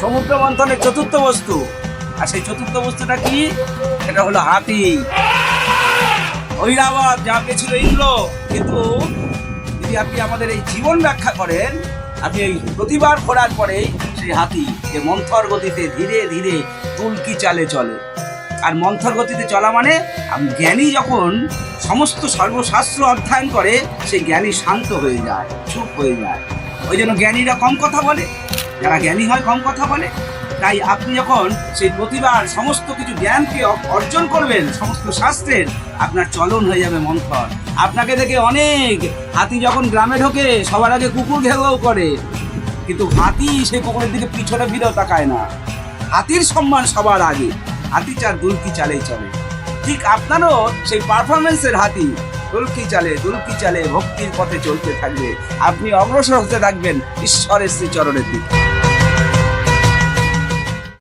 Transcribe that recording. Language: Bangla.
সমুদ্র মন্থনের চতুর্থ বস্তু। আর সেই চতুর্থ বস্তুটা কি? এটা হলো হাতি। ঐরাবত যা পেয়েছিল ইন্দ্র কিন্তু যদি আপনি আমাদের এই জীবন ব্যাখ্যা করেন, আপনি এই প্রতিবার ঘোরার পরেই সেই হাতি, যে মন্থর গতিতে ধীরে ধীরে তুলকি চালে চলে। আর মন্থর গতিতে চলা মানে জ্ঞানী যখন সমস্ত সর্বশাস্ত্র অধ্যয়ন করে, সেই জ্ঞানী শান্ত হয়ে যায়, চুপ হয়ে যায়। ওই জন্য জ্ঞানীরা কম কথা বলে। যারা জ্ঞানী হয়, কম কথা বলে। তাই আপনি যখন সেই প্রতিবার সমস্ত কিছু জ্ঞানকে অর্জন করবেন, সমস্ত শাস্ত্রের, আপনার চলন হয়ে যাবে মন্থর। আপনাকে দেখে অনেক হাতি যখন গ্রামে ঢোকে, সবার আগে কুকুর ঘেউ করে। কিন্তু হাতি সেই কুকুরের দিকে পিছনে ফিরেও তাকায় না। হাতির সম্মান সবার আগে। হাতি চার দুলকি চালেই চলে। ঠিক আপনারও সেই পারফরমেন্সের হাতি। দুলকি চালে দুলকি চালে ভক্তির পথে চলতে থাকবে। আপনি অগ্রসর হতে থাকবেন ঈশ্বরের শ্রীচরণের দিকে।